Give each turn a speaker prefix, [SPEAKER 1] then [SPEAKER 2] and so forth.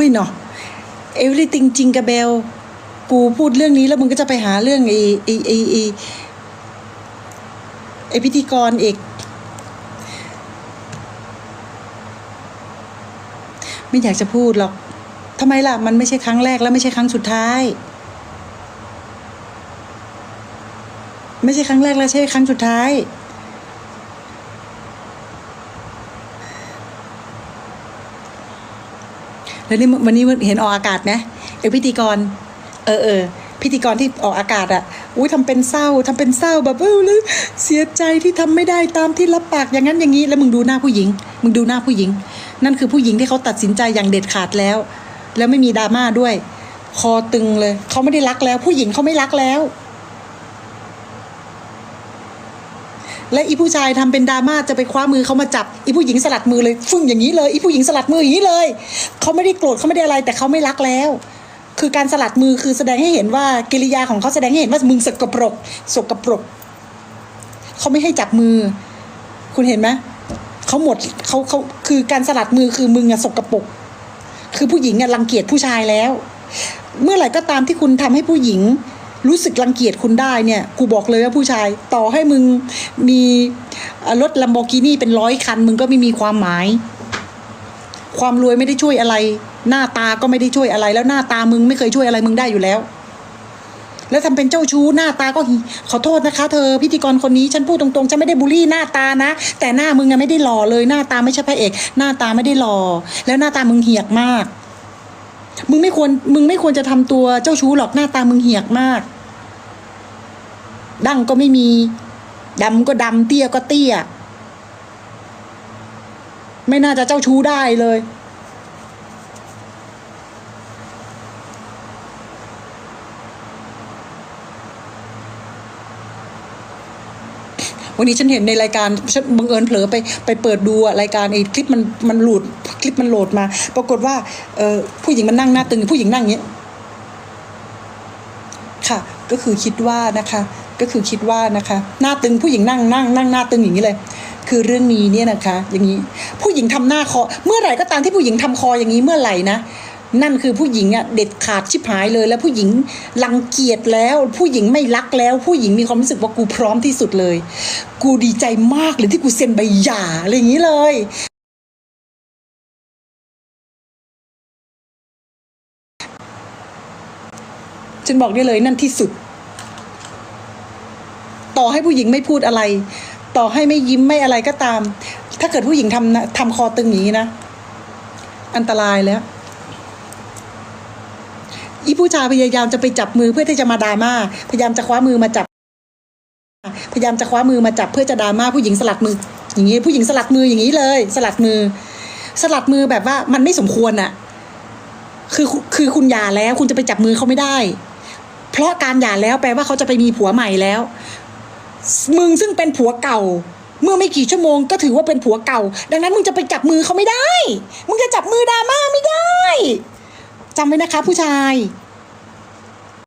[SPEAKER 1] ้ยเนาะ everything จริงกับเบล กูพูดเรื่องนี้แล้วมึงก็จะไปหาเรื่องไอ้ไอ้ไอ้ไอ้ไอ้พิธีกรอีก ไม่อยากจะพูดหรอกทำไมล่ะ มันไม่ใช่ครั้งแรกและไม่ใช่ครั้งสุดท้าย ไม่ใช่ครั้งแรกและใช่ครั้งสุดท้าย แล้วนี่วันนี้เห็นออกอากาศไหมเอพิธีกร เออเออพิธีกรที่ออกอากาศอะ อุ้ยทำเป็นเศร้าทำเป็นเศร้าแบบเออแล้วเสียใจที่ทำไม่ได้ตามที่รับปากอย่างนั้นอย่างนี้ แล้วมึงดูหน้าผู้หญิง มึงดูหน้าผู้หญิง นั่นคือผู้หญิงที่เขาตัดสินใจอย่างเด็ดขาดแล้ว แล้วไม่มีดราม่าด้วย คอตึงเลย เขาไม่ได้รักแล้ว ผู้หญิงเขาไม่รักแล้ว และอีผู้ชายทำเป็นดราม่าจะไปคว้ามือเขามาจับอีผู้หญิงสลัดมือเลยฟึ่งอย่างนี้เลยอีผู้หญิงสลัดมืออย่างนี้เลยเขาไม่ได้โกรธเขาไม่ได้อะไรแต่เขาไม่รักแล้ว คือการสลัดมือคือแสดงให้เห็นว่ากิริยาของเขาแสดงให้เห็นว่ามึงสกปรกสกปรกเขาไม่ให้จับมือ คุณเห็นไหมเขาหมดเขาเขาคือการสลัดมือคือมึงอะสกปรกคือผู้หญิงอะรังเกียจผู้ชายแล้ว เมื่อไหร่ก็ตามที่คุณทำให้ผู้หญิง รู้สึกรังเกียจคุณได้เนี่ยกูบอกเลยว่าผู้ชายต่อให้มึงมีรถลัมโบกินี่เป็นร้อยคัน มึงก็ไม่มีความหมาย ความรวยไม่ได้ช่วยอะไร หน้าตาก็ไม่ได้ช่วยอะไร แล้วหน้าตามึงไม่เคยช่วยอะไรมึงได้อยู่แล้ว แล้วทำเป็นเจ้าชู้หน้าตาก็ขอโทษนะคะ เธอพิธีกรคนนี้ฉันพูดตรงๆฉันไม่ได้บูลลี่หน้าตานะ แต่หน้ามึงอะไม่ได้หล่อเลย หน้าตาไม่ใช่พระเอก หน้าตาไม่ได้หล่อแล้วหน้าตามึงเหียกมาก มึงไม่ควรมึงไม่ควรจะทำตัวเจ้าชู้หรอกหน้าตามึงเหียกมาก ดั้งก็ไม่มีดำก็ดำเตี้ยก็เตี้ย ไม่น่าจะเจ้าชู้ได้เลย วันนี้ฉันเห็นในรายการฉันบังเอิญเผลอไปไปเปิดดูอะรายการไอ้คลิปมันมันหลุดคลิปมันโหลดมา ปรากฏว่าเออผู้หญิงมันนั่งหน้าตึงผู้หญิงนั่งอย่างเงี้ยค่ะ ก็คือคิดว่านะคะ ก็คือคิดว่านะคะ หน้าตึงผู้หญิงนั่งนั่งนั่งหน้าตึงอย่างนี้เลยคือเรื่องนี้เนี่ยนะคะ อย่างนี้ผู้หญิงทำหน้าคอ เมื่อไหร่ก็ตามที่ผู้หญิงทำคออย่างนี้เมื่อไหร่นะ นั่นคือผู้หญิงอะเด็ดขาดชิบหายเลย แล้วผู้หญิงรังเกียจแล้ว ผู้หญิงไม่รักแล้ว ผู้หญิงมีความรู้สึกว่ากูพร้อมที่สุดเลย กูดีใจมากเลยที่กูเซ็นใบหย่าอะไรอย่างนี้เลยฉันบอกได้เลยนั่นที่สุด ต่อให้ผู้หญิงไม่พูดอะไร ต่อให้ไม่ยิ้มไม่อะไรก็ตาม ถ้าเกิดผู้หญิงทำทำคอตึงอย่างนี้นะ อันตรายแล้ว อีผู้ชายพยายามจะไปจับมือเพื่อที่จะมาดราม่า พยายามจะคว้ามือมาจับ พยายามจะคว้ามือมาจับเพื่อจะดราม่าผู้หญิงสลัดมือ อย่างนี้ผู้หญิงสลัดมืออย่างนี้เลย สลัดมือ สลัดมือแบบว่ามันไม่สมควรอะคือคือคุณหย่าแล้วคุณจะไปจับมือเขาไม่ได้ เพราะการหย่าแล้วแปลว่าเขาจะไปมีผัวใหม่แล้ว มึงซึ่งเป็นผัวเก่า เมื่อไม่กี่ชั่วโมงก็ถือว่าเป็นผัวเก่า ดังนั้นมึงจะไปจับมือเขาไม่ได้ มึงจะจับมือดราม่าไม่ได้ จำไว้นะคะผู้ชาย